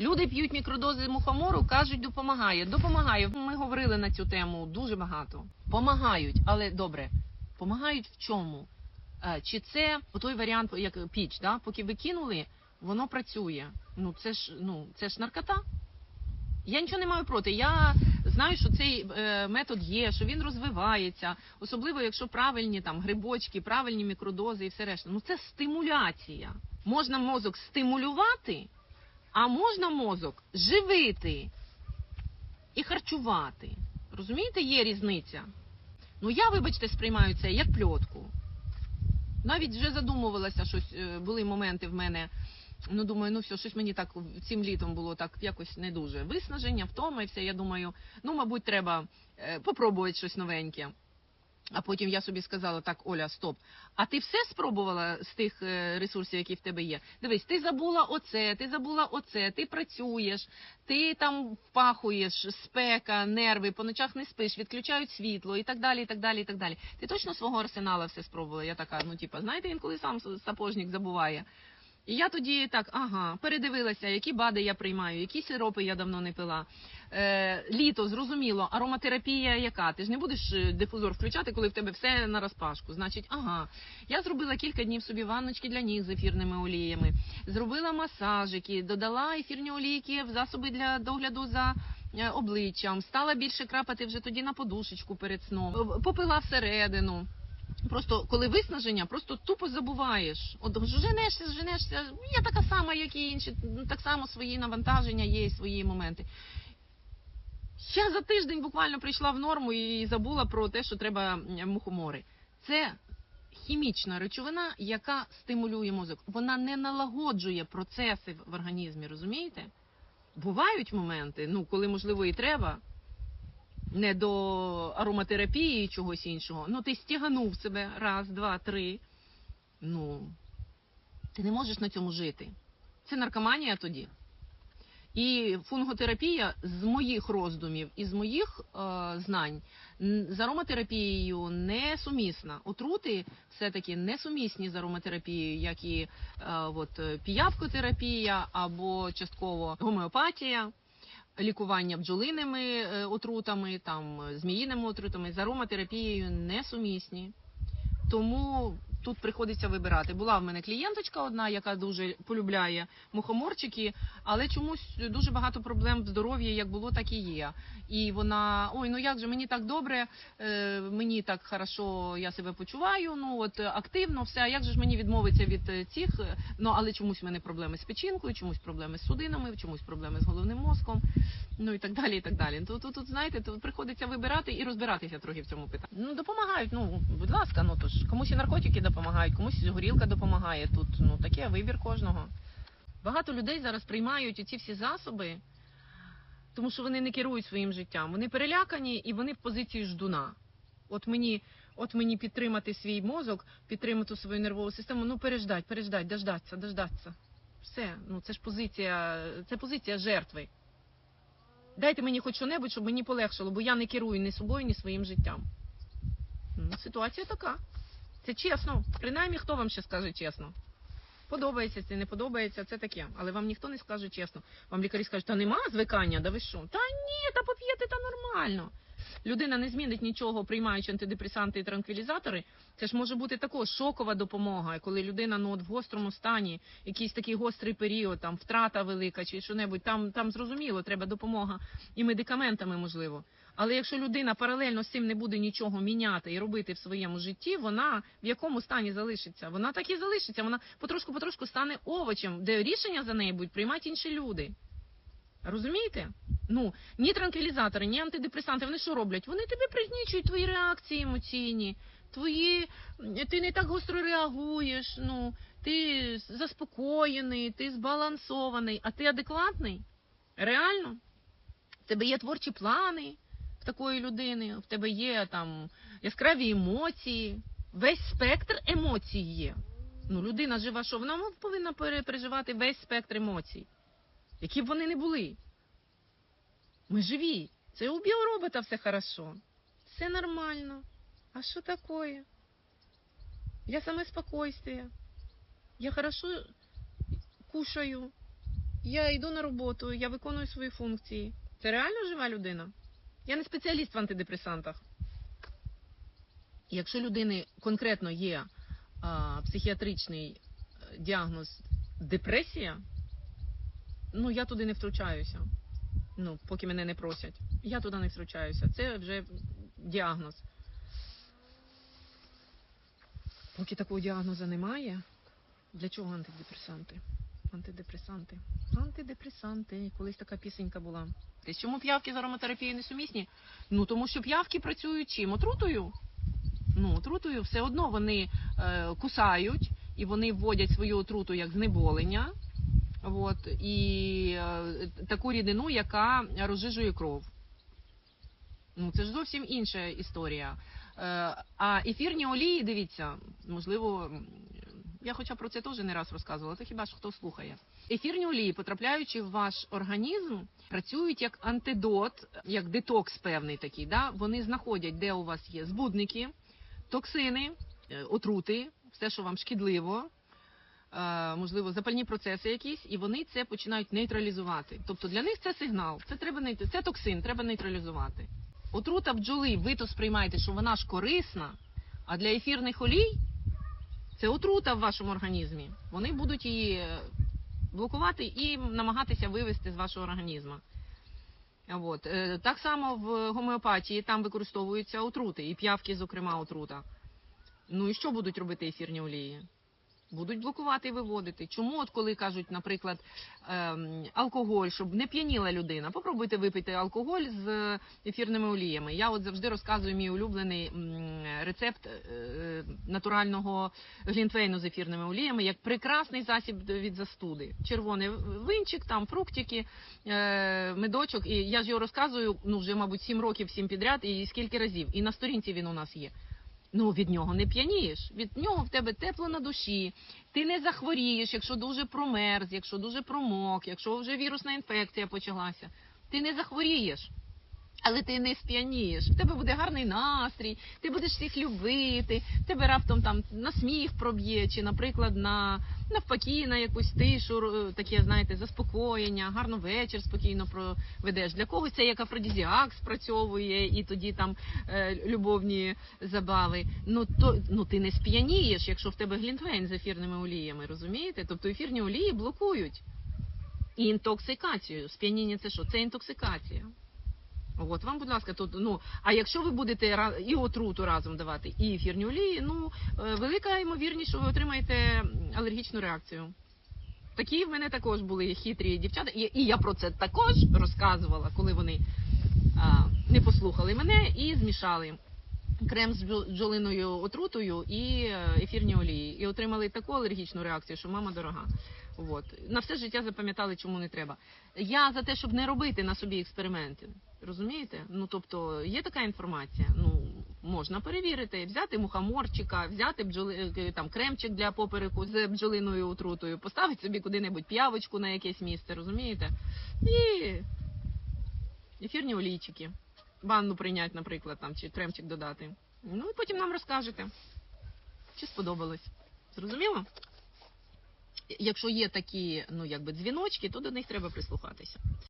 Люди п'ють мікродози мухомору, кажуть, допомагає. Допомагає. Ми говорили на цю тему дуже багато. Помагають, але добре. Помагають в чому? Е, Чи це той варіант, як піч, да? поки ви кинули, воно працює. Ну це ж ну це ж наркота. Я нічого не маю проти. Я знаю, що цей е, метод є, що він розвивається, особливо якщо правильні там грибочки, правильні мікродози і все решта. Ну це стимуляція. Можна мозок стимулювати, а можна мозок живити і харчувати. Розумієте, є різниця. Ну я, вибачте, сприймаю це як пльотку. Навіть вже задумувалася щось, е, були моменти в мене. Ну, думаю, ну все, щось мені так цим літом було так якось не дуже виснаження, втома і все. Я думаю, ну, мабуть, треба е, попробувати щось новеньке. А потім я собі сказала, так, Оля, стоп. А ти все спробувала з тих е, ресурсів, які в тебе є? Дивись, ти забула оце, ти забула оце, ти працюєш, ти там впахуєш, спека, нерви, по ночах не спиш, відключають світло і так далі, і так далі, і так далі. Ти точно свого арсенала все спробувала? Я така, ну типа, знаєте, інколи сам сапожник забуває. І я тоді так, ага, передивилася, які бади я приймаю, які сиропи я давно не пила. Е, літо, зрозуміло, ароматерапія яка? Ти ж не будеш е, дифузор включати, коли в тебе все на розпашку. Значить, ага. Я зробила кілька днів собі ванночки для ніг з ефірними оліями, зробила масажики, додала ефірні олійки в засоби для догляду за. е, Обличчям стала більше крапати вже тоді на подушечку перед сном, попила всередину. Просто коли виснаження, просто тупо забуваєш. От женешся, женешся. Я така сама, як і інші. Так само свої навантаження є свої моменти. Я за тиждень буквально прийшла в норму і забула про те, що треба мухомори. Це хімічна речовина, яка стимулює мозок. Вона не налагоджує процеси в організмі, розумієте? Бувають моменти, ну коли можливо і треба. Не до ароматерапії і чогось іншого. Ну, ти стяганув себе раз, два, три. Ну, ти не можеш на цьому жити. Це наркоманія тоді. І фунготерапія з моїх роздумів і з моїх е, знань з ароматерапією не сумісна. Отрути все-таки не сумісні з ароматерапією, як і е, от, піявкотерапія або частково гомеопатія лікування бджолиними е, отрутами, там е, зміїними отрутами з ароматерапією несумісні. Тому тут приходиться вибирати. Була в мене клієнточка одна, яка дуже полюбляє мухоморчики, але чомусь дуже багато проблем в здоров'ї, як було, так і є. І вона, ой, ну як же мені так добре, е, мені так хорошо, я себе почуваю. Ну от активно, все. А як же ж мені відмовитися від е, цих? Ну але чомусь в мене проблеми з печінкою, чомусь проблеми з судинами, чомусь проблеми з головним мозком, ну і так далі. І так далі. То тут, тут знаєте, тут приходиться вибирати і розбиратися трохи в цьому питанні. Ну допомагають. Ну будь ласка, ну то ж комусь і наркотики допомагають, комусь горілка допомагає. Тут ну таке вибір кожного. Багато людей зараз приймають ці всі засоби, тому що вони не керують своїм життям. Вони перелякані і вони в позиції ждуна. От мені, от мені підтримати свій мозок, підтримати свою нервову систему, ну переждать, переждать, дождатися, дождатися. Все, ну це ж позиція, це позиція жертви. Дайте мені хоч що-небудь, щоб мені полегшало, бо я не керую ні собою, ні своїм життям. Ну, ситуація така. Це чесно. Принаймні, хто вам ще скаже чесно? Подобається це, не подобається, це таке. Але вам ніхто не скаже чесно. Вам лікарі скажуть, та нема звикання, да ви що? Та ні, та поп'єте, та нормально. Людина не змінить нічого, приймаючи антидепресанти і транквілізатори. Це ж може бути також шокова допомога, коли людина ну от в гострому стані, якийсь такий гострий період, там втрата велика чи що-небудь, там, там зрозуміло, треба допомога і медикаментами можливо. Але якщо людина паралельно з цим не буде нічого міняти і робити в своєму житті, вона в якому стані залишиться? Вона так і залишиться. Вона потрошку-потрошку стане овочем, де рішення за неї будуть приймати інші люди. Розумієте? Ну, ні транквілізатори, ні антидепресанти, вони що роблять? Вони тебе пригнічують твої реакції емоційні, твої ти не так гостро реагуєш, ну ти заспокоєний, ти збалансований, а ти адекватний? Реально? В тебе є творчі плани в такої людини, в тебе є там яскраві емоції, весь спектр емоцій є. Ну, людина жива, що вона повинна переживати весь спектр емоцій, які б вони не були. Ми живі. Це у біоробота все хорошо. Все нормально. А що такое? Я саме спокойствие. Я хорошо кушаю. Я йду на роботу, я виконую свої функції. Це реально жива людина. Я не спеціаліст в антидепресантах. Якщо людини конкретно є а, психіатричний е, діагноз депресія, ну я туди не втручаюся. Ну, поки мене не просять. Я туди не втручаюся. Це вже діагноз. Поки такого діагнозу немає, для чого антидепресанти? Антидепресанти. Антидепресанти. Колись така пісенька була. Ти чому п'явки з ароматерапією не сумісні? Ну тому що п'явки працюють чим? Отрутою. Ну, отрутою все одно вони е, кусають і вони вводять свою отруту як знеболення. От, і е, таку рідину, яка розжижує кров. Ну, це ж зовсім інша історія. Е, а ефірні олії, дивіться, можливо, я хоча про це теж не раз розказувала, то хіба ж хто слухає. Ефірні олії, потрапляючи в ваш організм, працюють як антидот, як детокс певний такий. Да? Вони знаходять, де у вас є збудники, токсини, е, отрути, все, що вам шкідливо, е, можливо, запальні процеси якісь, і вони це починають нейтралізувати. Тобто для них це сигнал, це треба нейт- це токсин, треба нейтралізувати. Отрута бджоли, ви то сприймаєте, що вона ж корисна, а для ефірних олій це отрута в вашому організмі. Вони будуть її е, блокувати і намагатися вивести з вашого організму. От. Е, Так само в гомеопатії там використовуються отрути, і п'явки, зокрема, отрута. Ну і що будуть робити ефірні олії? Будуть блокувати і виводити. Чому, от коли кажуть, наприклад, ем, алкоголь, щоб не п'яніла людина, попробуйте випити алкоголь з ефірними оліями. Я от завжди розказую мій улюблений рецепт е, натурального глінтвейну з ефірними оліями як прекрасний засіб від застуди. Червоний винчик, там фруктики, е, медочок. І я ж його розказую ну вже, мабуть, сім років всім підряд, і скільки разів. І на сторінці він у нас є. Ну, від нього не п'янієш. Від нього в тебе тепло на душі. Ти не захворієш, якщо дуже промерз, якщо дуже промок, якщо вже вірусна інфекція почалася. Ти не захворієш. Але ти не сп'янієш. В тебе буде гарний настрій, ти будеш всіх любити, тебе раптом там на сміх проб'є, чи, наприклад, на навпаки, на якусь тишу, р- таке, знаєте, заспокоєння, гарно вечір спокійно проведеш. Для когось це як афродізіак спрацьовує, і тоді там е, любовні забави. Ну то ну ти не сп'янієш, якщо в тебе глінтвейн з ефірними оліями, розумієте? Тобто ефірні олії блокують і інтоксикацію. Сп'яніння це що? Це інтоксикація. От вам, будь ласка, тут ну а якщо ви будете і отруту разом давати, і ефірні олії, ну е, велика ймовірність, що ви отримаєте алергічну реакцію. Такі в мене також були хитрі дівчата, і, і я про це також розказувала, коли вони а, не послухали мене і змішали крем з бджо- бджолиною отрутою і е, ефірні олії. І отримали таку алергічну реакцію, що мама дорога. От. На все життя запам'ятали, чому не треба. Я за те, щоб не робити на собі експерименти. Розумієте? Ну тобто є така інформація. Ну можна перевірити, взяти мухоморчика, взяти бджоли е, там кремчик для попереку з бджолиною отрутою, поставити собі куди-небудь п'явочку на якесь місце, розумієте? І ефірні олійчики. Ванну прийняти, наприклад, там чи кремчик додати. Ну і потім нам розкажете, чи сподобалось. Зрозуміло? Якщо є такі, ну якби дзвіночки, то до них треба прислухатися.